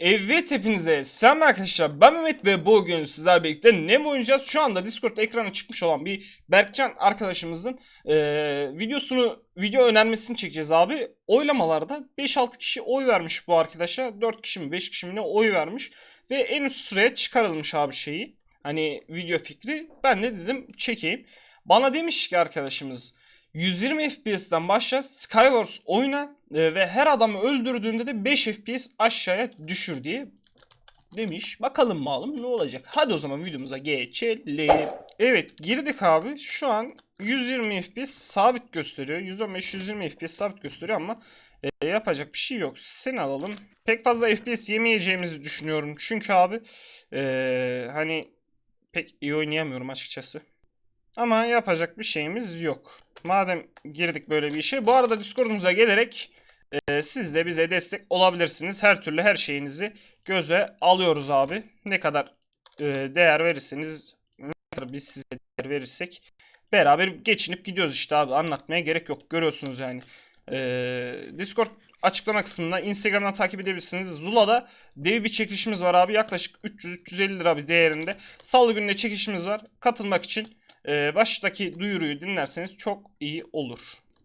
Evet hepinize selam arkadaşlar ben Mehmet ve bugün sizlerle birlikte ne oynayacağız? Şu anda Discord ekrana çıkmış olan bir Berkcan arkadaşımızın eee, videosunu video önermesini çekeceğiz abi. Oylamalarda 5-6 kişi oy vermiş bu arkadaşa 4 kişi mi 5 kişi mi ne oy vermiş ve en üst sıraya çıkarılmış abi şeyi. Hani video fikri ben de dedim çekeyim. Bana demiş ki arkadaşımız 120 FPS'ten başla Skywars oyna e, ve her adamı öldürdüğünde de 5 FPS aşağıya düşür diye demiş. Bakalım malum ne olacak. Hadi o zaman videomuza geçelim. Evet girdik abi. Şu an 120 FPS sabit gösteriyor. 115-120 FPS sabit gösteriyor ama e, yapacak bir şey yok. Seni alalım. Pek fazla FPS yemeyeceğimizi düşünüyorum. Çünkü abi e, hani pek iyi oynayamıyorum açıkçası. Ama yapacak bir şeyimiz yok. Madem girdik böyle bir işe. Bu arada Discord'umuza gelerek e, siz de bize destek olabilirsiniz. Her türlü her şeyinizi göze alıyoruz abi. Ne kadar e, değer verirseniz, ne kadar biz size değer verirsek beraber geçinip gidiyoruz işte abi. Anlatmaya gerek yok. Görüyorsunuz yani. E, Discord açıklama kısmında Instagram'dan takip edebilirsiniz. Zula'da dev bir çekilişimiz var abi. Yaklaşık 300-350 lira bir değerinde. Salı gününe çekilişimiz var. Katılmak için ee, baştaki duyuruyu dinlerseniz çok iyi olur.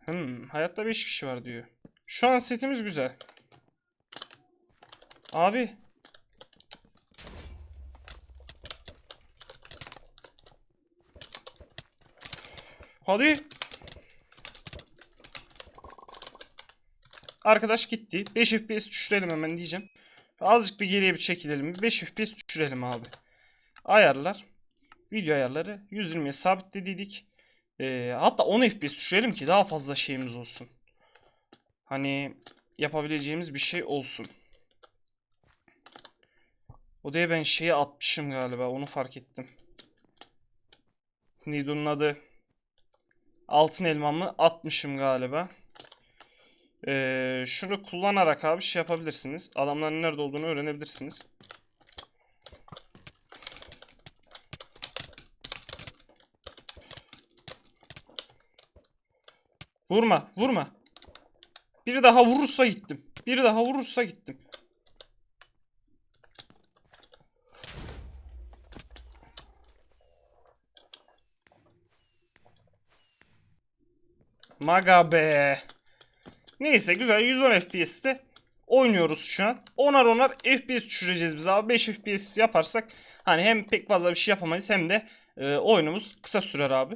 Hmm, hayatta 5 kişi var diyor. Şu an setimiz güzel. Abi. Hadi. Arkadaş gitti. 5 FPS düşürelim hemen diyeceğim. Azıcık bir geriye bir çekilelim. 5 FPS düşürelim abi. Ayarlar. Video ayarları 120'ye sabitlediydik. Ee, hatta 10 FPS düşürelim ki daha fazla şeyimiz olsun. Hani yapabileceğimiz bir şey olsun. Odaya ben şeyi atmışım galiba. Onu fark ettim. Neydi onun adı? Altın elmamı atmışım galiba. Ee, şunu kullanarak abi şey yapabilirsiniz. Adamların nerede olduğunu öğrenebilirsiniz. Vurma, vurma. Biri daha vurursa gittim. Biri daha vurursa gittim. Maga be. Neyse güzel 110 FPS'te oynuyoruz şu an. Onar onar FPS düşüreceğiz biz abi. 5 FPS yaparsak hani hem pek fazla bir şey yapamayız hem de e, oyunumuz kısa sürer abi.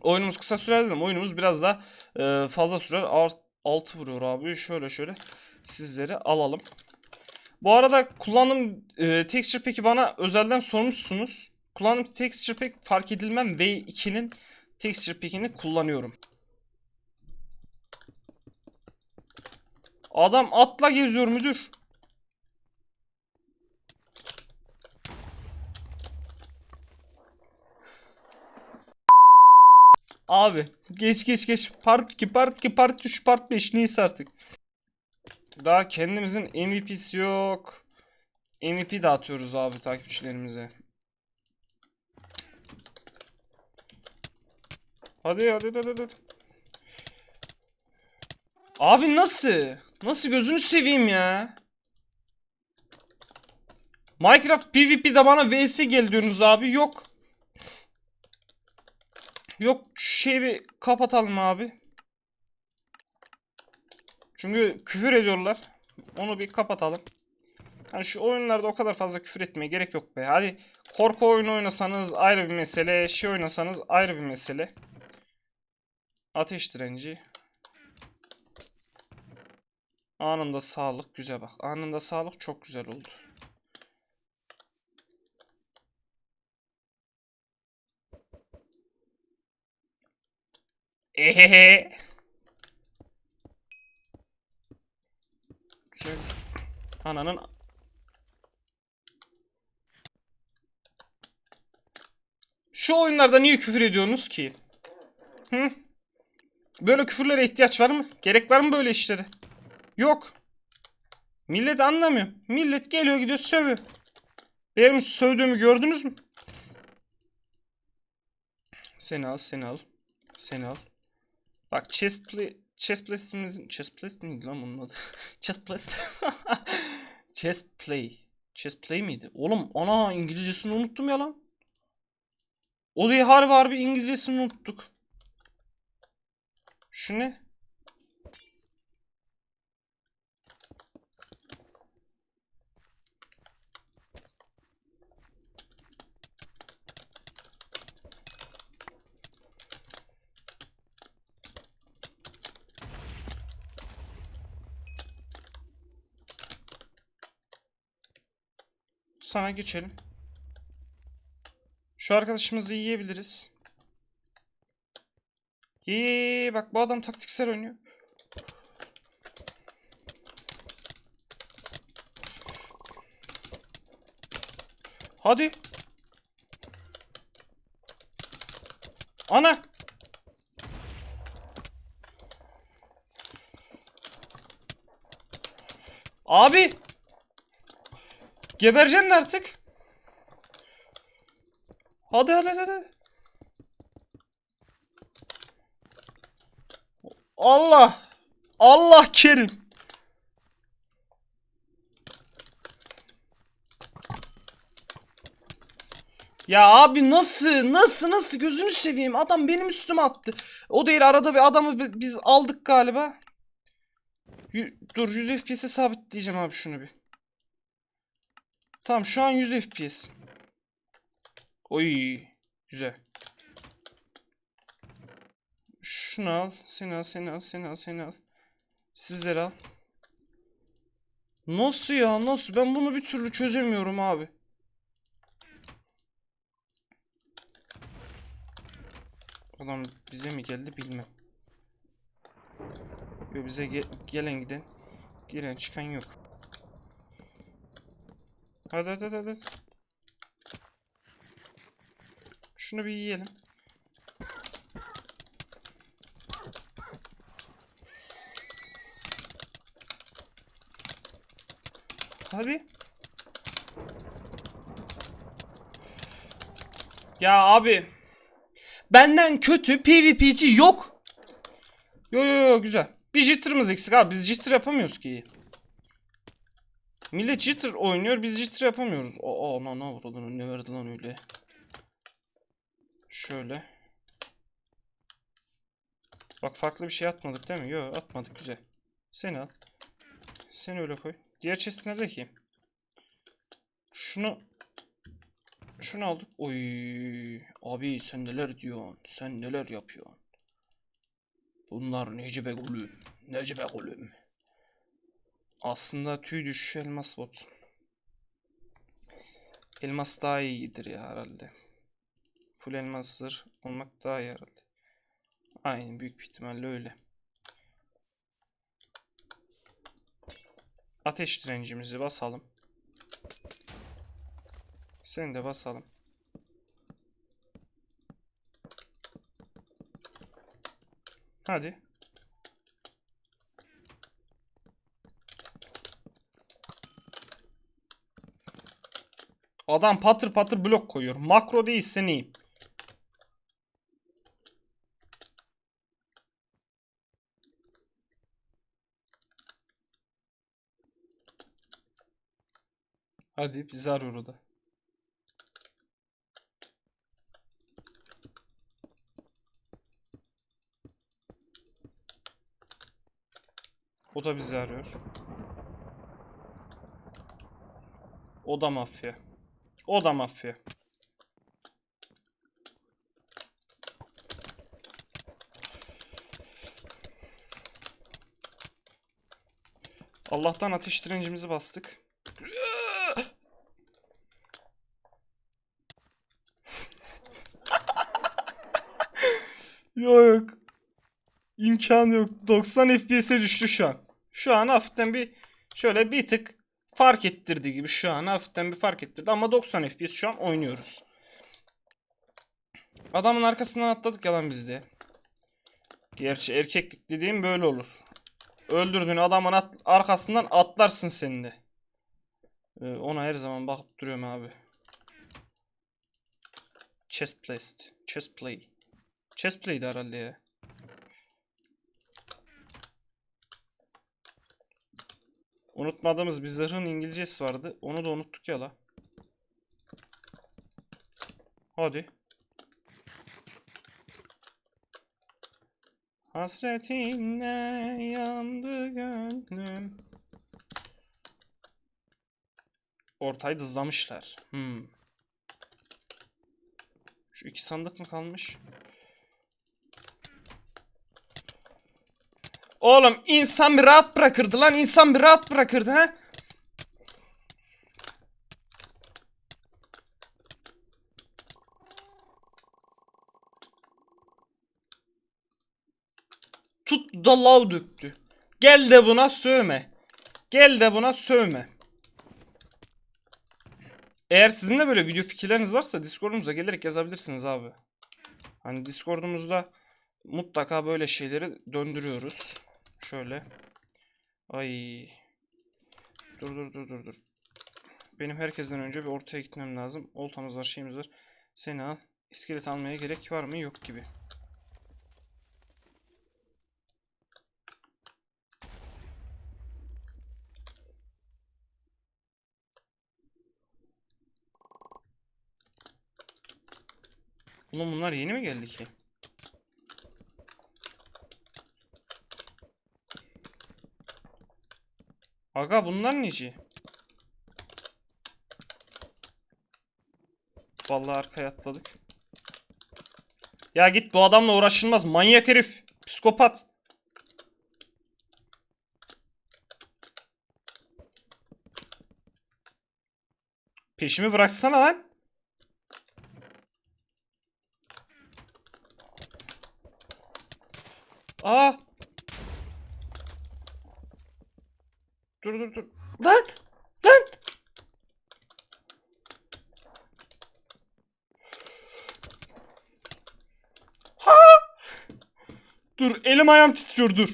Oyunumuz kısa sürer dedim. Oyunumuz biraz da e, fazla sürer. Art, 6 vuruyor abi. Şöyle şöyle sizleri alalım. Bu arada kullandığım e, texture pack'i bana özelden sormuşsunuz. Kullandığım texture pack fark edilmem V2'nin texture pack'ini kullanıyorum. Adam atla geziyor müdür. Abi geç geç geç. Part 2, part 2, part 3, part 5 neyse artık. Daha kendimizin MVP'si yok. MVP dağıtıyoruz abi takipçilerimize. Hadi hadi hadi hadi. Abi nasıl? Nasıl gözünü seveyim ya? Minecraft PvP'de bana VS gel diyorsunuz abi. Yok. Yok şu şeyi bir kapatalım abi. Çünkü küfür ediyorlar. Onu bir kapatalım. Yani şu oyunlarda o kadar fazla küfür etmeye gerek yok be. Hadi korku oyunu oynasanız ayrı bir mesele. Şey oynasanız ayrı bir mesele. Ateş direnci. Anında sağlık güzel bak. Anında sağlık çok güzel oldu. Ehehe. Ananın Şu oyunlarda niye küfür ediyorsunuz ki? Hı? Böyle küfürlere ihtiyaç var mı? Gerek var mı böyle işlere? Yok. Millet anlamıyor. Millet geliyor gidiyor sövüyor. Benim sövdüğümü gördünüz mü? Seni al, seni al. Seni al. Bak chest chest place'imizin chest place miydi lan bunun adı? chest place. Chest play. Chest play miydi? Oğlum ana İngilizcesini unuttum ya lan. O değil harbi harbi İngilizcesini unuttuk. Şu ne? Sana geçelim. Şu arkadaşımızı yiyebiliriz. Ye ye ye ye. bak bu adam taktiksel oynuyor. Hadi. Ana. Abi. Gebereceksin artık. Hadi hadi hadi. Allah. Allah kerim. Ya abi nasıl nasıl nasıl gözünü seveyim adam benim üstüme attı. O değil arada bir adamı bi- biz aldık galiba. Yü- dur 100 FPS'e sabitleyeceğim abi şunu bir. Tamam şu an 100 FPS. Oy güzel. Şunu al, seni al, seni al, seni al, seni al. Sizleri al. Nasıl ya? Nasıl? Ben bunu bir türlü çözemiyorum abi. Adam bize mi geldi bilmem. Yok bize ge- gelen giden. Giren çıkan yok. Hadi hadi hadi. Şunu bir yiyelim. Hadi. Ya abi. Benden kötü PvP'ci yok. Yo yo yo güzel. Bir jitter'ımız eksik abi. Biz jitter yapamıyoruz ki. Millet jitter oynuyor. Biz jitter yapamıyoruz. Aa ana ne vurdu lan ne verdi lan öyle. Şöyle. Bak farklı bir şey atmadık değil mi? Yok atmadık güzel. Seni al. Seni öyle koy. Diğer chest nerede ki? Şunu şunu aldık. Oy abi sen neler diyorsun? Sen neler yapıyorsun? Bunlar neci be gülüm? Neci be gülüm? Aslında tüy düşüş elmas bot. Elmas daha iyidir ya herhalde. Full elmas olmak daha iyi herhalde. Aynen büyük bir ihtimalle öyle. Ateş direncimizi basalım. Seni de basalım. Hadi. Adam patır patır blok koyuyor. Makro değilse neyim? Hadi bizi arıyor o da. O da bizi arıyor. O da mafya. O da mafya. Allah'tan ateş direncimizi bastık. Yok. İmkanı yok. 90 FPS'e düştü şu an. Şu an hafiften bir şöyle bir tık fark ettirdi gibi şu an hafiften bir fark ettirdi ama 90 FPS şu an oynuyoruz. Adamın arkasından atladık yalan bizde. Gerçi erkeklik dediğim böyle olur. Öldürdüğün adamın at- arkasından atlarsın sen de. Ee, ona her zaman bakıp duruyorum abi. Chest placed. Chest play. Chest play'di herhalde ya. Unutmadığımız bir zırhın İngilizcesi vardı. Onu da unuttuk ya la. Hadi. Hasretinle yandı gönlüm. Ortayı dızlamışlar. Hmm. Şu iki sandık mı kalmış? Oğlum insan bir rahat bırakırdı lan. insan bir rahat bırakırdı ha. Tut da lav döktü. Gel de buna sövme. Gel de buna sövme. Eğer sizin de böyle video fikirleriniz varsa Discord'umuza gelerek yazabilirsiniz abi. Hani Discord'umuzda mutlaka böyle şeyleri döndürüyoruz. Şöyle. Ay. Dur dur dur dur dur. Benim herkesten önce bir ortaya gitmem lazım. Oltamız var, şeyimiz var. Seni al. İskelet almaya gerek var mı? Yok gibi. Ulan bunlar yeni mi geldi ki? Aga bunlar neci? Vallahi arkaya atladık. Ya git bu adamla uğraşılmaz. Manyak herif. Psikopat. Peşimi bıraksana lan. Aa. Dur dur dur. Lan! Lan! Ha! Dur elim ayağım titriyor dur.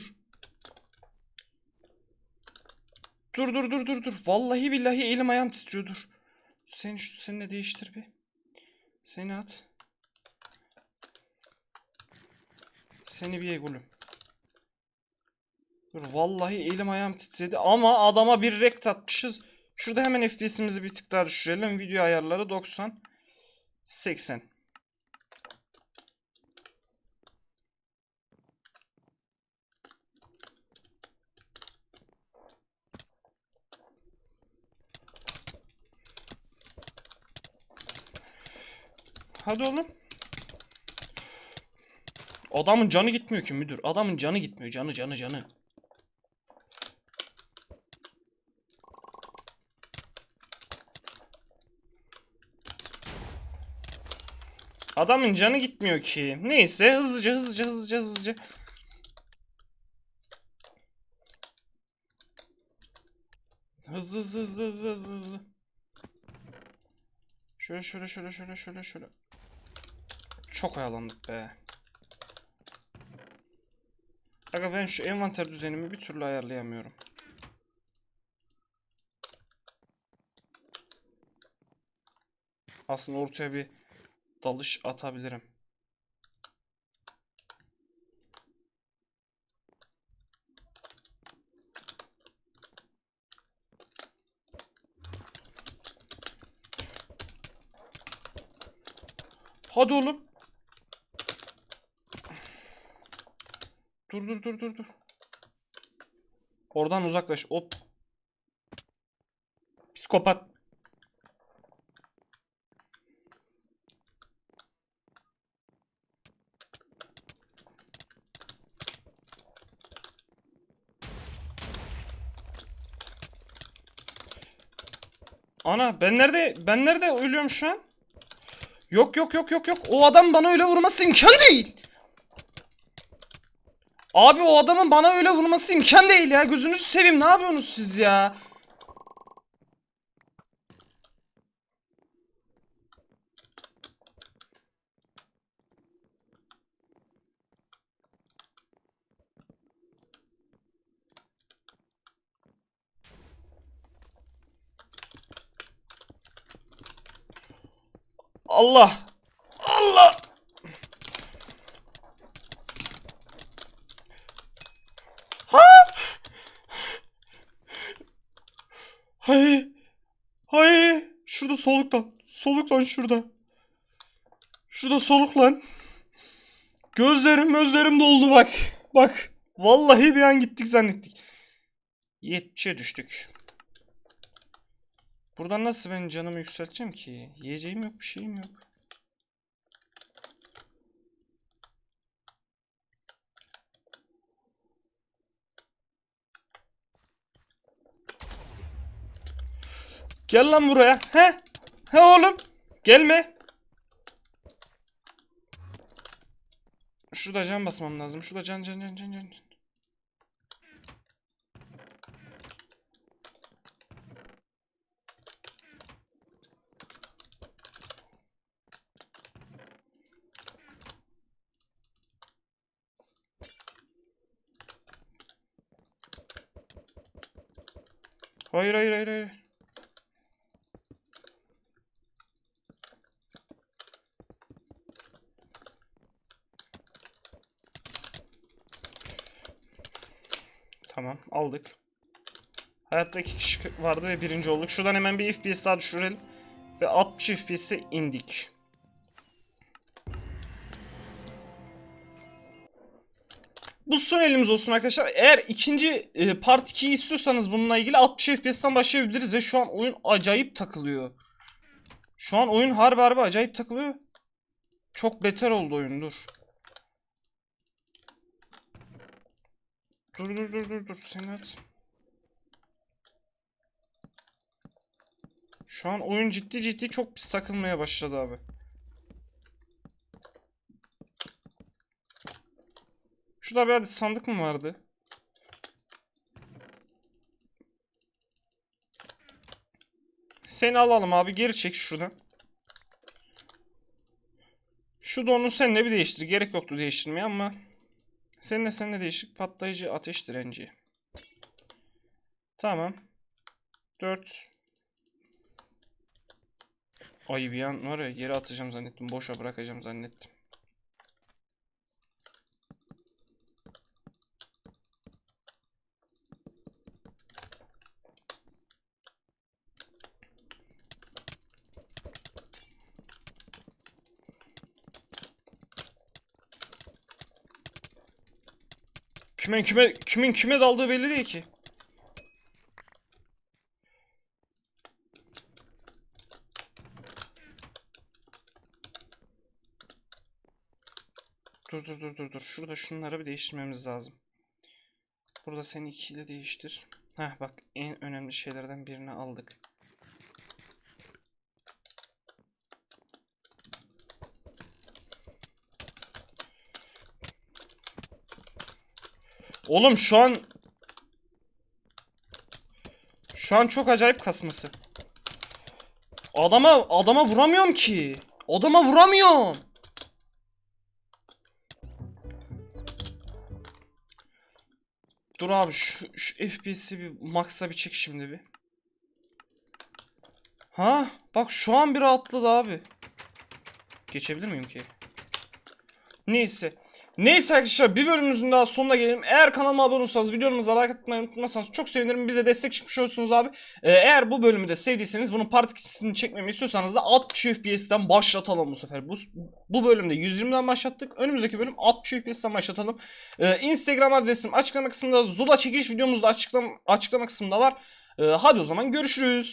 Dur dur dur dur dur. Vallahi billahi elim ayağım titriyor dur. Sen şu seninle değiştir bir. Seni at. Seni bir egulüm. Vallahi elim ayağım titredi ama adama bir rekt atmışız. Şurada hemen FPS'imizi bir tık daha düşürelim. Video ayarları 90 80. Hadi oğlum. Adamın canı gitmiyor ki müdür. Adamın canı gitmiyor. Canı canı canı. Adamın canı gitmiyor ki. Neyse hızlıca hızlıca hızlıca hızlıca. Hızlı hızlı hızlı hızlı hızlı hızlı. Şöyle şöyle şöyle şöyle şöyle şöyle. Çok oyalandık be. Aga ben şu envanter düzenimi bir türlü ayarlayamıyorum. Aslında ortaya bir dalış atabilirim. Hadi oğlum. Dur dur dur dur dur. Oradan uzaklaş. Hop. Psikopat. Ana ben nerede ben nerede ölüyorum şu an? Yok yok yok yok yok. O adam bana öyle vurması imkan değil. Abi o adamın bana öyle vurması imkan değil ya. Gözünüzü seveyim. Ne yapıyorsunuz siz ya? Allah. Allah. Ha! Hay şurada soluk lan. Soluk lan şurada. Şurada soluk lan. Gözlerim gözlerim doldu bak. Bak. Vallahi bir an gittik zannettik. 70'e düştük. Buradan nasıl ben canımı yükselteceğim ki? Yiyeceğim yok bir şeyim yok. Gel lan buraya. He? He oğlum. Gelme. Şurada can basmam lazım. Şurada can can can can can. Hayır hayır hayır hayır. Tamam aldık. Hayatta iki kişi vardı ve birinci olduk. Şuradan hemen bir FPS daha düşürelim. Ve 60 FPS'e indik. Son elimiz olsun arkadaşlar. Eğer ikinci e, part 2'yi istiyorsanız bununla ilgili 60 FPS'ten başlayabiliriz ve şu an oyun acayip takılıyor. Şu an oyun harbi harbi acayip takılıyor. Çok beter oldu oyun dur. Dur dur dur dur dur sen at. Şu an oyun ciddi ciddi çok pis takılmaya başladı abi. Şurada bir adet sandık mı vardı? Seni alalım abi geri çek şuradan. Şu donu seninle bir değiştir. Gerek yoktu değiştirmeye ama seninle seninle değişik patlayıcı ateş direnci. Tamam. 4 Ay bir an var ya yere atacağım zannettim. Boşa bırakacağım zannettim. Kimin kime kimin kime daldığı belli değil ki. Dur dur dur dur dur. Şurada şunları bir değiştirmemiz lazım. Burada seni ikiyle değiştir. Heh bak en önemli şeylerden birini aldık. Oğlum şu an şu an çok acayip kasması. Adama adama vuramıyorum ki. Adama vuramıyorum. Dur abi şu, şu FPS'i bir max'a bir çek şimdi bir. Ha bak şu an bir rahatladı abi. Geçebilir miyim ki? Neyse. Neyse arkadaşlar bir bölümümüzün daha sonuna gelelim. Eğer kanalıma abone olursanız videomuza like atmayı unutmazsanız çok sevinirim. Bize destek çıkmış olursunuz abi. Ee, eğer bu bölümü de sevdiyseniz bunun part 2'sini çekmemi istiyorsanız da 60 FPS'ten başlatalım bu sefer. Bu, bu bölümde 120'den başlattık. Önümüzdeki bölüm 60 FPS'ten başlatalım. Ee, Instagram adresim açıklama kısmında Zula çekiş videomuzda açıklama, açıklama kısmında var. Ee, hadi o zaman görüşürüz.